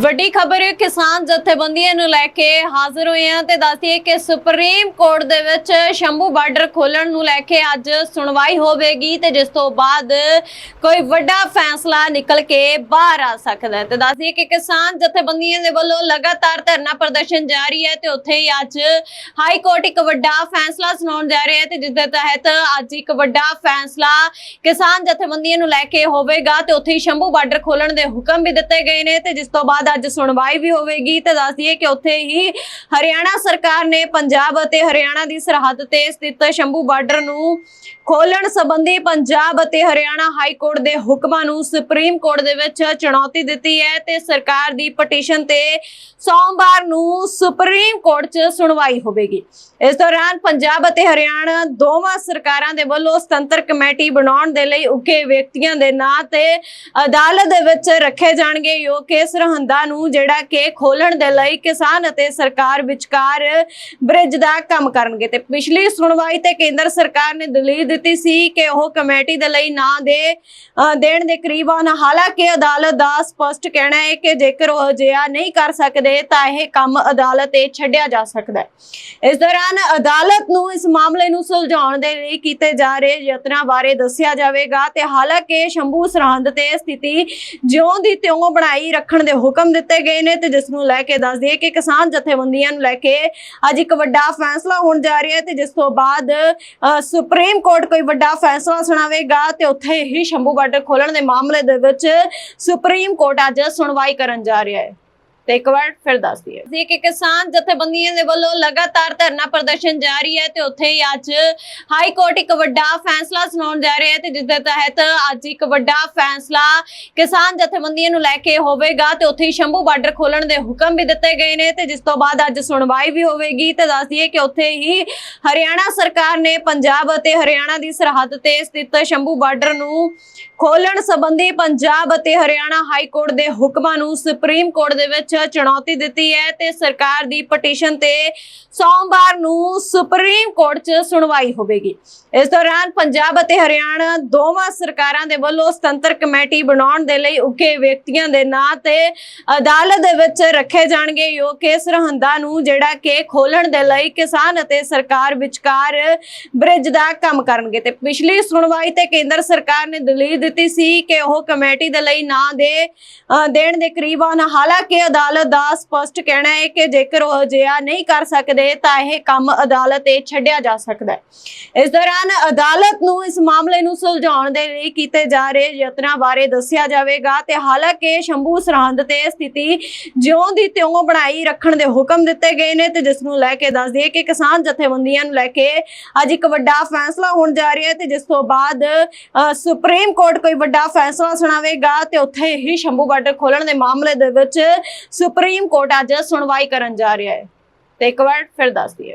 ਵੱਡੀ ਖਬਰ ਕਿਸਾਨ ਜਥੇਬੰਦੀਆਂ ਨੂੰ ਲੈ ਕੇ ਹਾਜ਼ਰ ਹੋਏ ਹਾਂ ਤੇ ਦੱਸਦੀਏ ਕਿ ਸੁਪਰੀਮ ਕੋਰਟ ਦੇ ਵਿੱਚ ਸ਼ੰਭੂ ਬਾਰਡਰ ਖੋਲਣ ਨੂੰ ਲੈ ਕੇ ਅੱਜ ਸੁਣਵਾਈ ਹੋਵੇਗੀ ਤੇ ਜਿਸ ਤੋਂ ਬਾਅਦ ਕੋਈ ਵੱਡਾ ਫੈਸਲਾ ਨਿਕਲ ਕੇ ਬਾਹਰ ਆ ਸਕਦਾ ਹੈ। ਤੇ ਦੱਸਦੀਏ ਕਿ ਕਿਸਾਨ ਜਥੇਬੰਦੀਆਂ ਦੇ ਵੱਲੋਂ ਲਗਾਤਾਰ ਧਰਨਾ ਪ੍ਰਦਰਸ਼ਨ ਜਾਰੀ ਹੈ ਤੇ ਉੱਥੇ ਹੀ ਅੱਜ ਹਾਈ ਕੋਰਟ ਇੱਕ ਵੱਡਾ ਫੈਸਲਾ ਸੁਣਾਉਣ ਜਾ ਰਿਹਾ ਹੈ ਤੇ ਜਿਸ ਦੇ ਤਹਿਤ ਅੱਜ ਇੱਕ ਵੱਡਾ ਫੈਸਲਾ ਕਿਸਾਨ ਜਥੇਬੰਦੀਆਂ ਨੂੰ ਲੈ ਕੇ ਹੋਵੇਗਾ ਤੇ ਉੱਥੇ ਹੀ ਸ਼ੰਭੂ ਬਾਰਡਰ ਖੋਲਣ ਦੇ ਹੁਕਮ ਵੀ ਦਿੱਤੇ ਗਏ ਨੇ ਤੇ ਜਿਸ ਤੋਂ ਬਾਅਦ ਅੱਜ ਸੁਣਵਾਈ ਵੀ ਹੋਵੇਗੀ ਤੇ ਦੱਸ ਦਈਏ ਕਿ ਉੱਥੇ ਹੀ ਹਰਿਆਣਾ ਸਰਕਾਰ ਨੇ ਪੰਜਾਬ ਅਤੇ ਹਰਿਆਣਾ ਦੀ ਸਰਹੱਦ ਤੇ ਸਥਿਤ ਸ਼ੰਭੂ ਬਾਰਡਰ ਨੂੰ ਖੋਲਣ ਸੰਬੰਧੀ ਪੰਜਾਬ ਅਤੇ ਹਰਿਆਣਾ ਹਾਈ ਕੋਰਟ ਦੇ ਹੁਕਮਾਂ ਨੂੰ ਸੁਪਰੀਮ ਕੋਰਟ ਦੇ ਵਿੱਚ ਚੁਣੌਤੀ ਦਿੱਤੀ ਹੈ ਤੇ ਸਰਕਾਰ ਦੀ ਪਟੀਸ਼ਨ ਤੇ ਸੋਮਵਾਰ ਨੂੰ ਸੁਪਰੀਮ ਕੋਰਟ 'ਚ ਸੁਣਵਾਈ ਹੋਵੇਗੀ। ਇਸ ਦੌਰਾਨ ਪੰਜਾਬ ਅਤੇ ਹਰਿਆਣਾ ਦੋਵਾਂ ਸਰਕਾਰਾਂ ਦੇ ਵੱਲੋਂ ਸੁਤੰਤਰ ਕਮੇਟੀ ਬਣਾਉਣ ਦੇ ਲਈ ਉੱਕੇ ਵਿਅਕਤੀਆਂ ਦੇ ਨਾਂ ਤੇ ਅਦਾਲਤ ਦੇ ਵਿੱਚ ਰੱਖੇ ਜਾਣਗੇ। ਜੋ ਕਿ ਸਰਹੰਦਾਂ ਨੂੰ ਜਿਹੜਾ ਕਿ ਖੋਲਣ ਦੇ ਲਈ ਕਿਸਾਨ ਅਤੇ ਸਰਕਾਰ ਵਿਚਕਾਰ ਬ੍ਰਿਜ ਦਾ ਕੰਮ ਕਰਨਗੇ। ਤੇ ਪਿਛਲੀ ਸੁਣਵਾਈ ਤੇ ਕੇਂਦਰ ਸਰਕਾਰ ਨੇ ਦਲੀਲ ਦਿੱਤੀ ਸੀ ਕਿ ਉਹ ਕਮੇਟੀ ਦੇ ਲਈ ਨਾਂ ਦੇ ਦੇਣ ਦੇ ਕਰੀਬ ਹਨ ਹਾਲਾਂਕਿ ਅਦਾਲਤ ਦਾ ਸਪਸ਼ਟ ਕਹਿਣਾ ਹੈ ਕਿ ਜੇਕਰ ਉਹ ਅਜਿਹਾ ਨਹੀਂ ਕਰ ਸਕਦੇ, ਤਾਂ ਇਹ ਕੰਮ ਅਦਾਲਤ ਤੇ ਛੱਡਿਆ ਜਾ ਸਕਦਾ ਹੈ। ਇਸ ਦੌਰਾਨ ਅਦਾਲਤ ਨੂੰ ਇਸ ਮਾਮਲੇ ਨੂੰ ਸੁਲਝਾਉਣ ਦੇ ਲਈ ਕੀਤੇ ਜਾ ਰਹੇ ਯਤਨਾਂ ਬਾਰੇ ਦੱਸਿਆ ਜਾਵੇਗਾ। ਤੇ ਹਾਲਾਂਕਿ ਸ਼ੰਭੂ ਸਰਹੰਦ ਤੇ ਸਥਿਤੀ ਜਿਉਂ ਦੀ ਤਿਉਂ ਬਣਾਈ ਰੱਖਣ ਦੇ ਹੁਕਮ ਦਿੱਤੇ ਗਏ ਨੇ ਤੇ ਜਿਸ ਨੂੰ ਲੈ ਕੇ ਦੱਸ ਦਈਏ ਕਿ ਕਿਸਾਨ ਜਥੇਬੰਦੀਆਂ ਨੂੰ ਲੈ ਕੇ ਅੱਜ ਇੱਕ ਵੱਡਾ ਫੈਸਲਾ ਹੋਣ ਜਾ ਰਿਹਾ ਹੈ ਤੇ ਜਿਸ ਤੋਂ ਬਾਅਦ ਅ, ਸੁਪਰੀਮ ਕੋਰਟ ਕੋਈ ਵੱਡਾ ਫੈਸਲਾ ਸੁਣਾਵੇਗਾ ਤੇ ਉੱਥੇ ਹੀ ਸ਼ੰਭੂ ਬਾਰਡਰ ਖੋਲਣ ਦੇ ਮਾਮਲੇ ਦੇ ਵਿੱਚ ਸੁਪਰੀਮ ਕੋਰਟ ਅੱਜ ਸੁਣਵਾਈ ਕਰਨ ਜਾ ਰਿਹਾ ਹੈ। ਤੇ ਇੱਕ ਵਾਰ ਫਿਰ ਦੱਸ ਦਈਏ। ਜੀ ਕਿ ਕਿਸਾਨ ਜਥੇਬੰਦੀਆਂ ਦੇ ਵੱਲੋਂ ਲਗਾਤਾਰ ਧਰਨਾ ਪ੍ਰਦਰਸ਼ਨ ਜਾਰੀ ਹੈ ਤੇ ਉੱਥੇ ਹੀ ਅੱਜ ਹਾਈ ਕੋਰਟ ਇੱਕ ਵੱਡਾ ਫੈਸਲਾ ਸੁਣਾਉਣ ਜਾ ਰਿਹਾ ਹੈ ਤੇ ਜਿਸ ਦੇ ਤਹਿਤ ਅੱਜ ਇੱਕ ਵੱਡਾ ਫੈਸਲਾ ਕਿਸਾਨ ਜਥੇਬੰਦੀਆਂ ਨੂੰ ਲੈ ਕੇ ਹੋਵੇਗਾ ਤੇ ਉੱਥੇ ਹੀ ਸ਼ੰਭੂ ਬਾਰਡਰ ਖੋਲਣ ਦੇ ਹੁਕਮ ਵੀ ਦਿੱਤੇ ਗਏ ਨੇ ਤੇ ਜਿਸ ਤੋਂ ਬਾਅਦ ਅੱਜ ਸੁਣਵਾਈ ਵੀ ਹੋਵੇਗੀ ਤੇ ਦੱਸ ਦਈਏ ਕਿ ਉੱਥੇ ਹੀ ਹਰਿਆਣਾ ਸਰਕਾਰ ਨੇ ਪੰਜਾਬ ਅਤੇ ਹਰਿਆਣਾ ਦੀ ਸਰਹੱਦ ਤੇ ਸਥਿਤ ਸ਼ੰਭੂ ਬਾਰਡਰ ਨੂੰ ਖੋਲਣ ਸੰਬੰਧੀ ਪੰਜਾਬ ਅਤੇ ਹਰਿਆਣਾ ਹਾਈ ਕੋਰਟ ਦੇ ਹੁਕਮਾਂ ਨੂੰ ਸੁਪਰੀਮ ਕੋਰਟ ਦੇ ਵਿੱਚ ਚੁਣੌਤੀ ਦਿੱਤੀ ਹੈ ਤੇ ਸਰਕਾਰ ਦੀ ਪਟੀਸ਼ਨ ਤੇ ਸੋਮਵਾਰ ਨੂੰ ਸੁਪਰੀਮ ਕੋਰਟ 'ਚ ਸੁਣਵਾਈ ਹੋਵੇਗੀ। ਇਸ ਦੌਰਾਨ ਪੰਜਾਬ ਅਤੇ ਹਰਿਆਣਾ ਦੋਵਾਂ ਸਰਕਾਰਾਂ ਦੇ ਵੱਲੋਂ ਸੁਤੰਤਰ ਕਮੇਟੀ ਬਣਾਉਣ ਦੇ ਲਈ ਉੱਕੇ ਵਿਅਕਤੀਆਂ ਦੇ ਨਾਂ ਤੇ ਅਦਾਲਤ ਦੇ ਵਿੱਚ ਰੱਖੇ ਜਾਣਗੇ। ਜੋ ਕਿ ਸਰਹੰਦਾਂ ਨੂੰ ਜਿਹੜਾ ਕਿ ਖੋਲਣ ਦੇ ਲਈ ਕਿਸਾਨ ਅਤੇ ਸਰਕਾਰ ਵਿਚਕਾਰ ਬ੍ਰਿਜ ਦਾ ਕੰਮ ਕਰਨਗੇ ਤੇ ਪਿਛਲੀ ਸੁਣਵਾਈ ਤੇ ਕੇਂਦਰ ਸਰਕਾਰ ਨੇ ਦਲੀਲ ਦਿੱਤੀ ਸੀ ਕਿ ਉਹ ਕਮੇਟੀ ਦੇ ਲਈ ਨਾਂ ਦੇ ਦੇਣ ਦੇ ਕਰੀਬ ਹਨ ਹਾਲਾਂਕਿ ਅਦਾਲਤ ਦਾ ਸਪਸ਼ਟ ਕਹਿਣਾ ਹੈ ਕਿ ਜੇਕਰ ਉਹ ਅਜਿਹਾ ਨਹੀਂ ਕਰ ਸਕਦੇ, ਤਾਂ ਇਹ ਕੰਮ ਅਦਾਲਤ ਤੇ ਛੱਡਿਆ ਜਾ ਸਕਦਾ ਹੈ। ਇਸ ਦੌਰਾਨ ਅਦਾਲਤ ਨੂੰ ਇਸ ਮਾਮਲੇ ਨੂੰ ਸੁਲਝਾਉਣ ਦੇ ਲਈ ਕੀਤੇ ਜਾ ਰਹੇ ਯਤਨਾਂ ਬਾਰੇ ਦੱਸਿਆ ਜਾਵੇਗਾ ਤੇ ਹਾਲਾਂਕਿ ਸ਼ੰਭੂ ਸਰਹੰਦ ਤੇ ਸਥਿਤੀ ਜਿਉਂ ਦੀ ਤਿਉਂ ਬਣਾਈ ਰੱਖਣ ਦੇ ਹੁਕਮ ਦਿੱਤੇ ਗਏ ਨੇ ਤੇ ਜਿਸ ਨੂੰ ਲੈ ਕੇ ਦੱਸ ਦਈਏ ਕਿ ਕਿਸਾਨ ਜਥੇਬੰਦੀਆਂ ਨੂੰ ਲੈ ਕੇ ਅੱਜ ਇੱਕ ਵੱਡਾ ਫੈਸਲਾ ਹੋਣ ਜਾ ਰਿਹਾ ਹੈ ਤੇ ਜਿਸ ਤੋਂ ਬਾਅਦ ਸੁਪਰੀਮ ਕੋਰਟ ਕੋਈ ਵੱਡਾ ਫੈਸਲਾ ਸੁਣਾਵੇਗਾ ਤੇ ਉੱਥੇ ਹੀ ਸ਼ੰਭੂ ਬਾਰਡਰ ਖੋਲਣ ਦੇ ਮਾਮਲੇ ਦੇ ਵਿੱਚ ਸੁਪਰੀਮ ਕੋਰਟ ਅੱਜ ਸੁਣਵਾਈ ਕਰਨ ਜਾ ਰਿਹਾ ਹੈ। ਤੇ ਇੱਕ ਵਾਰ ਫਿਰ ਦੱਸ ਦਈਏ।